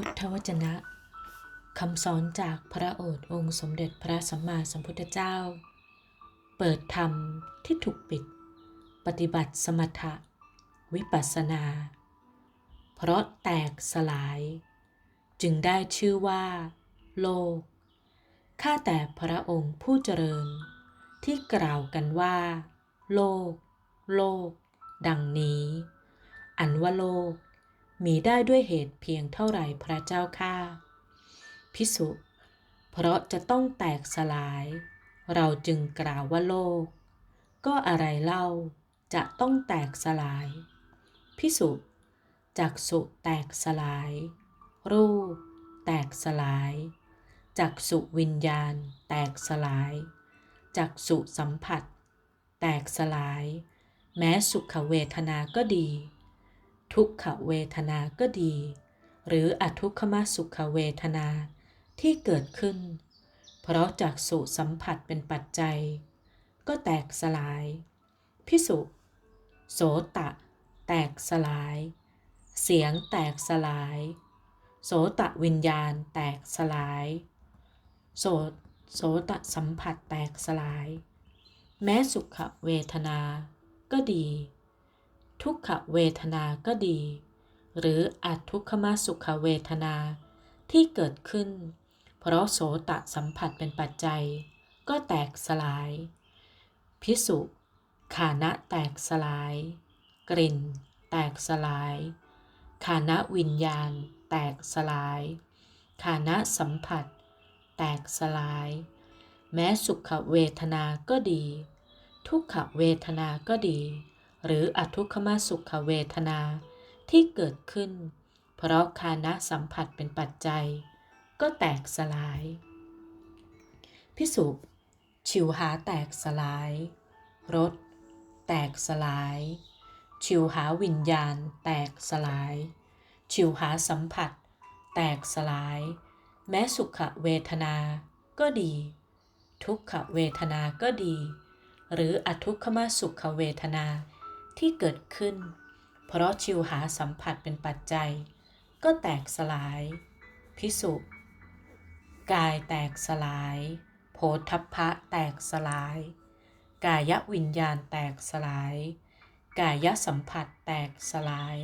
พุทธวจนะคำสอนจากพระโอษฐ์องค์สมเด็จพระสัมมาสัมพุทธเจ้า เปิดธรรมที่ถูกปิด ปฏิบัติสมถะ วิปัสสนา เพราะแตกสลาย จึงได้ชื่อว่า โลก ข้าแต่พระองค์ผู้เจริญ ที่กล่าวกันว่า โลก โลก ดังนี้ อันว่าโลก มีได้ด้วยเหตุเพียงเท่าไหร่พระเจ้าข้าพิสุเพราะจะต้องแตกสลาย เราจึงกล่าวว่าโลก ก็อะไรเล่าจะต้องแตกสลาย พิสุจักสุแตกสลาย รูป แตกสลาย จักสุวิญญาณ แตกสลาย จักสุสัมผัส แตกสลาย แม้สุขเวทนาก็ดี ทุกขเวทนาก็ดี หรืออทุกขมสุขเวทนาที่เกิดขึ้น เพราะจากสุสัมผัสเป็นปัจจัย ก็แตกสลาย พิสุโสตะ แตกสลาย เสียงแตกสลาย โสตะวิญญาณแตกสลาย โสโสตะสัมผัสแตกสลาย แม้สุขเวทนาก็ดี ทุกขเวทนาก็ดี หรืออัทุกขมสุขเวทนาที่เกิดขึ้น เพราะโสตะสัมผัสเป็นปัจจัย ก็แตกสลาย พิสุขานะแตกสลาย กลิ่น แตกสลาย ขานะวิญญาณ แตกสลาย ขานะสัมผัส แตกสลาย แม้สุขเวทนาก็ดี ทุกขเวทนาก็ดี หรืออทุกขมสุขเวทนาที่เกิดขึ้น เพราะคานะสัมผัสเป็นปัจจัย ก็แตกสลาย พิสุชิวหาแตกสลายรสแตกสลาย ชิวหาวิญญาณ แตกสลาย ชิวหาสัมผัส แตกสลาย แม้สุขเวทนาก็ดี ทุกขเวทนาก็ดี หรืออทุกขมสุขเวทนา ที่เกิดขึ้น เพราะชิวหาสัมผัสเป็นปัจจัย ก็แตกสลาย พิสุกายแตกสลาย โพธพะแตกสลาย กายวิญญาณแตกสลาย กายสัมผัสแตกสลาย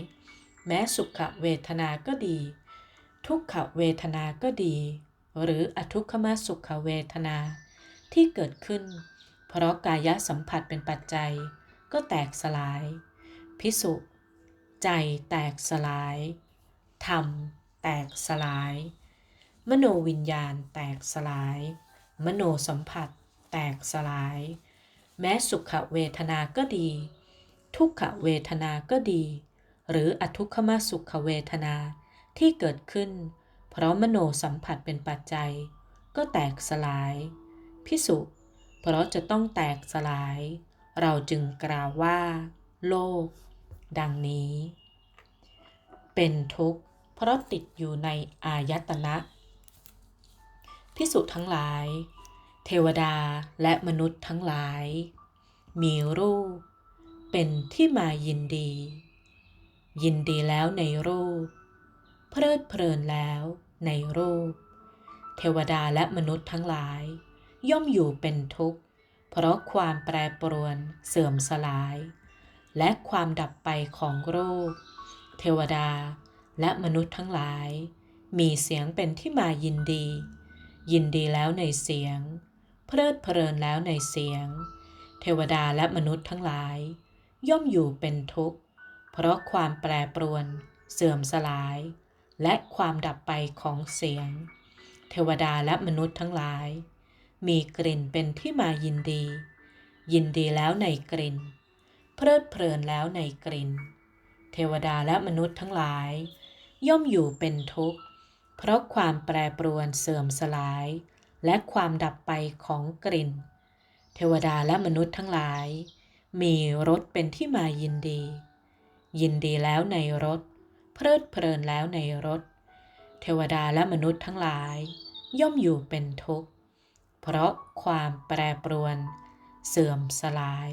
แม้สุขเวทนาก็ดี ทุกขเวทนาก็ดี หรืออทุกขมสุขเวทนาที่เกิดขึ้น เพราะกายสัมผัสเป็นปัจจัย ก็แตกสลาย พิสุใจแตกสลายธรรมแตกสลาย มโนวิญญาณแตกสลาย มโนสัมผัส แตกสลาย แม้สุขเวทนาก็ดี ทุกขเวทนาก็ดี หรืออทุกขมสุขเวทนาที่เกิดขึ้น เพราะมโนสัมผัสเป็นปัจจัย ก็แตกสลาย พิสุเพราะจะต้องแตกสลาย เราจึงกล่าวว่า โลก ดังนี้ เป็นทุกข์เพราะติดอยู่ในอายตนะพิสุทั้งหลาย เทวดาและมนุษย์ทั้งหลาย มีรูป เป็นที่มายินดี ยินดีแล้วในรูป เพลิดเพลินแล้วในรูป เทวดาและมนุษย์ทั้งหลาย ย่อมอยู่เป็นทุกข์ เพราะความแปรปรวนเสื่อมสลาย และความดับไปของโรูปเทวดาและมนุษย์ทั้งหลาย มีเสียงเป็นที่มายินดี ยินดีแล้วในเสียง เพลิดเพลินแล้วในเสียง เทวดาและมนุษย์ทั้งหลาย ย่อมอยู่เป็นทุกข์ เพราะความแปรปรวน เสื่อมสลาย และความดับไปของเสียง เทวดาและมนุษย์ทั้งหลาย มีกลิ่นเป็นที่มายินดี ยินดีแล้วในกลิ่น เพลิดเพลินแล้วในกลิ่น เทวดาและมนุษย์ทั้งหลาย ย่อมอยู่เป็นทุกข์ เพราะความแปรปรวนเสื่อมสลาย และความดับไปของกลิ่น เทวดาและมนุษย์ทั้งหลาย มีรสเป็นที่มายินดี ยินดีแล้วในรสเพลิดเพลินแล้วในรสเทวดาและมนุษย์ทั้งหลาย ย่อมอยู่เป็นทุกข์ เพราะความแปรปรวน เสื่อมสลาย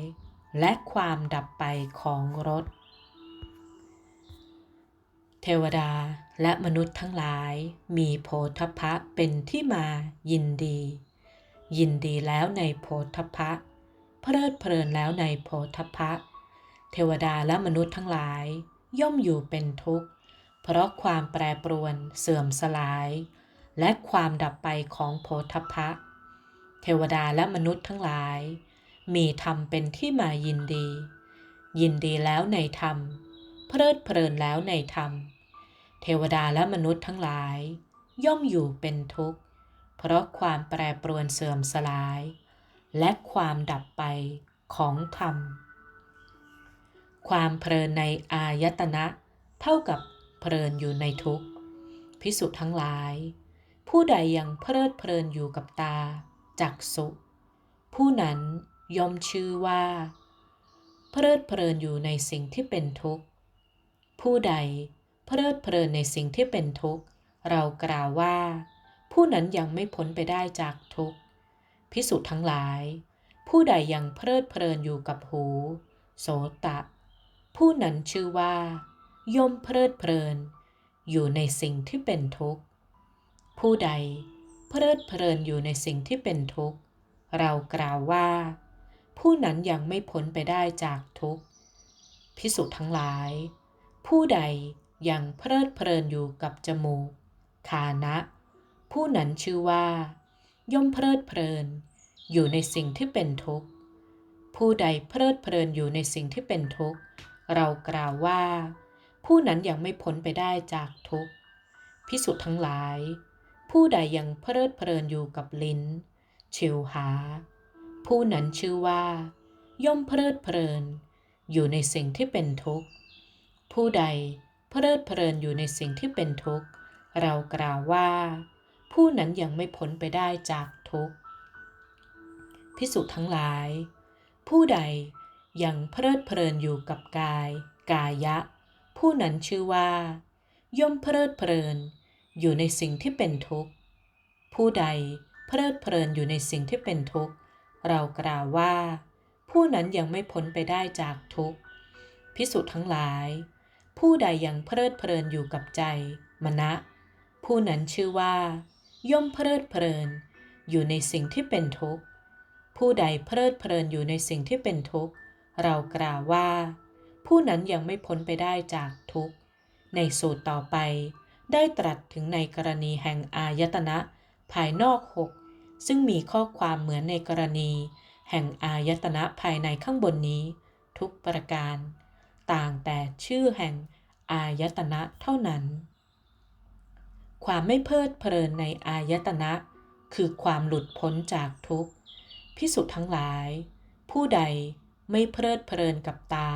และความดับไปของรสเทวดาและมนุษย์ทั้งหลายมีโพธพะเป็นที่มายินดี ยินดีแล้วในโพธพะ เพลิดเพลินแล้วในโพธพะ เทวดาและมนุษย์ทั้งหลาย ย่อมอยู่เป็นทุกข์ เพราะความแปรปรวนเสื่อมสลาย และความดับไปของโพธพะ เทวดาและมนุษย์ทั้งหลาย มีธรรมเป็นที่มายินดี ยินดีแล้วในธรรม เพลิดเพลินแล้วในธรรม เทวดาและมนุษย์ทั้งหลาย ย่อมอยู่เป็นทุกข์ เพราะความแปรปรวนเสื่อมสลาย และความดับไปของธรรม ความเพลินในอายตนะ เท่ากับเพลินอยู่ในทุกข์พิสุทั้งหลาย ผู้ใดยังเพลิดเพลินอยู่กับตา จักสุ ผู้นั้นย่อมชื่อว่า เพลิดเพลินอยู่ในสิ่งที่เป็นทุกข์ ผู้ใดเพลิดเพลินในสิ่งที่เป็นทุกข์ เรากล่าวว่า ผู้นั้นยังไม่พ้นไปได้จากทุกข์พิสุทั้งหลาย ผู้ใดยังเพลิดเพลินอยู่กับหู โสตะ ผู้นั้นชื่อว่า ย่อมเพลิดเพลิน อยู่ในสิ่งที่เป็นทุกข์ ผู้ใด เพลิดเพลินอยู่ในสิ่งที่เป็นทุกข์ เรากล่าวว่า ผู้นั้นยังไม่พ้นไปได้จากทุกข์พิสุทั้งหลาย ผู้ใดยังเพลิดเพลินอยู่กับจมูกคานะ ผู้นั้นชื่อว่า ย่อมเพลิดเพลิน อยู่ในสิ่งที่เป็นทุกข์ ผู้ใดเพลิดเพลินอยู่ในสิ่งที่เป็นทุกข์ เรากล่าวว่า ผู้นั้นยังไม่พ้นไปได้จากทุกข์พิสุทั้งหลาย ผู้ใดยังเพลิดเพลินอยู่กับลิ้น ชิวหา ผู้นั้นชื่อว่า ย่อมเพลิดเพลิน อยู่ในสิ่งที่เป็นทุกข์ ผู้ใดเพลิดเพลินอยู่ในสิ่งที่เป็นทุกข์ เรากล่าวว่า ผู้นั้นยังไม่พ้นไปได้จากทุกข์พิสุทั้งหลาย ผู้ใดยังเพลิดเพลินอยู่กับกาย กายะ ผู้นั้นชื่อว่า ย่อมเพลิดเพลิน อยู่ในสิ่งที่เป็นทุกข์ ผู้ใดเพลิดเพลินอยู่ในสิ่งที่เป็นทุกข์ เรากล่าวว่า ผู้นั้นยังไม่พ้นไปได้จากทุกข์พิสุทั้งหลาย ผู้ใดยังเพลิดเพลินอยู่กับใจมณะผู้นั้นชื่อว่า ย่อมเพลิดเพลิน อยู่ในสิ่งที่เป็นทุกข์ ผู้ใดเพลิดเพลินอยู่ในสิ่งที่เป็นทุกข์ เรากล่าวว่า ผู้นั้นยังไม่พ้นไปได้จากทุกข์ ในสูตรต่อไป ได้ตรัสถึงในกรณีแห่งอายตนะ ภายนอกหกซึ่งมีข้อความเหมือนในกรณี แห่งอายตนะภายในข้างบนนี้ ทุกประการ ต่างแต่ชื่อแห่งอายตนะเท่านั้น ความไม่เพลิดเพลินในอายตนะ คือความหลุดพ้นจากทุกข์พิสุทั้งหลาย ผู้ใดไม่เพลิดเพลินกับตา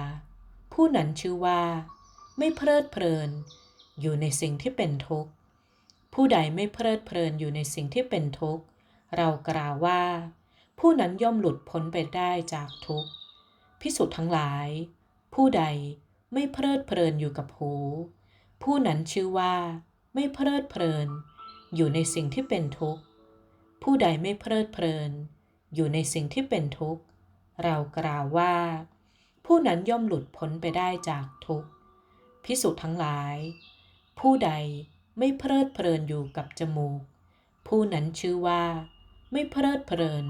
ผู้นั้นชื่อว่า ไม่เพลิดเพลิน อยู่ในสิ่งที่เป็นทุกข์ ผู้ใดไม่เพลิดเพลินอยู่ในสิ่งที่เป็นทุกข์ เรากล่าวว่า ผู้นั้นย่อมหลุดพ้นไปได้จากทุกข์พิสุทั้งหลาย ผู้ใดไม่เพลิดเพลินอยู่กับหู ผู้นั้นชื่อว่า ไม่เพลิดเพลิน อยู่ในสิ่งที่เป็นทุกข์ ผู้ใดไม่เพลิดเพลิน อยู่ในสิ่งที่เป็นทุกข์ เรากล่าวว่า ผู้นั้นย่อมหลุดพ้นไปได้จากทุกข์พิสุทั้งหลาย ผู้ใดไม่เพลิดเพลินอยู่กับจมูก ผู้นั้นชื่อว่า ไม่เพลิดเพลิน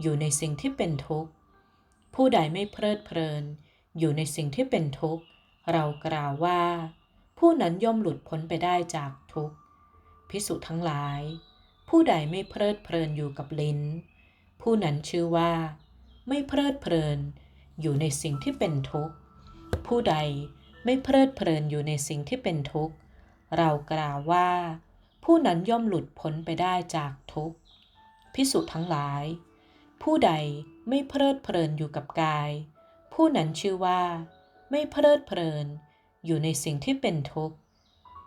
อยู่ในสิ่งที่เป็นทุกข์ ผู้ใดไม่เพลิดเพลิน อยู่ในสิ่งที่เป็นทุกข์ เรากล่าวว่า ผู้นั้นย่อมหลุดพ้นไปได้จากทุกข์พิสุทั้งหลาย ผู้ใดไม่เพลิดเพลินอยู่กับลิ้น ผู้นั้นชื่อว่า ไม่เพลิดเพลิน อยู่ในสิ่งที่เป็นทุกข์ ผู้ใดไม่เพลิดเพลินอยู่ในสิ่งที่เป็นทุกข์ เรากล่าวว่า ผู้นั้นย่อมหลุดพ้นไปได้จากทุกข์พิสุทั้งหลาย ผู้ใดไม่เพลิดเพลินอยู่กับกาย ผู้นั้นชื่อว่า ไม่เพลิดเพลินอยู่ในสิ่งที่เป็นทุกข์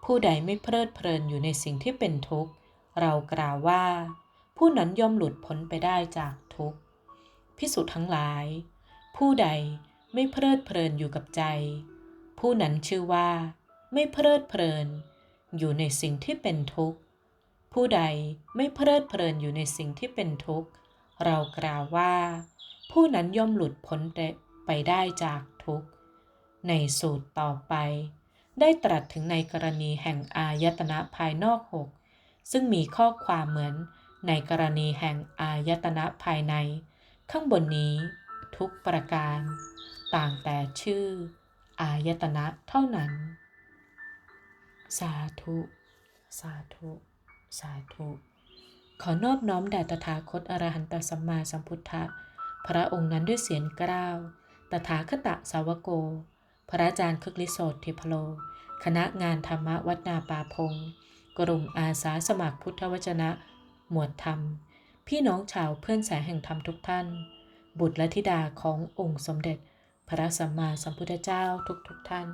ผู้ใดไม่เพลิดเพลินอยู่ในสิ่งที่เป็นทุกข์ เรากล่าวว่า ผู้นั้นย่อมหลุดพ้นไปได้จากทุกข์พิสุทั้งหลาย ผู้ใดไม่เพลิดเพลินอยู่กับใจ ผู้นั้นชื่อว่า ไม่เพลิดเพลิน อยู่ในสิ่งที่เป็นทุกข์ ผู้ใดไม่เพลิดเพลินอยู่ในสิ่งที่เป็นทุกข์ เรากล่าวว่า ผู้นั้นย่อมหลุดพ้นไปได้จากทุกข์ ในสูตรต่อไป ได้ตรัสถึงในกรณีแห่งอายตนะภายนอกหกซึ่งมีข้อความเหมือนในกรณีแห่งอายตนะภายใน ข้างบนนี้ทุกประการ ต่างแต่ชื่อ อายตนะเท่านั้น สาธุ สาธุ สาธุ ขอนอบน้อมแด่ตถาคตอรหันตสัมมาสัมพุทธะ พระองค์นั้นด้วยเสียงกล้าว ตถาคตะสาวโก พระอาจารย์คึกฤทธิ์โสติพโล คณะงานธรรมวัดนาป่าพง กลุ่มอาสาสมัครพุทธวจนะ หมวดธรรม พี่น้องชาวเพื่อนสายแห่งธรรมทุกท่าน บุตรและธิดาขององค์สมเด็จ พระสัมมาสัมพุทธเจ้าทุกๆทท่าน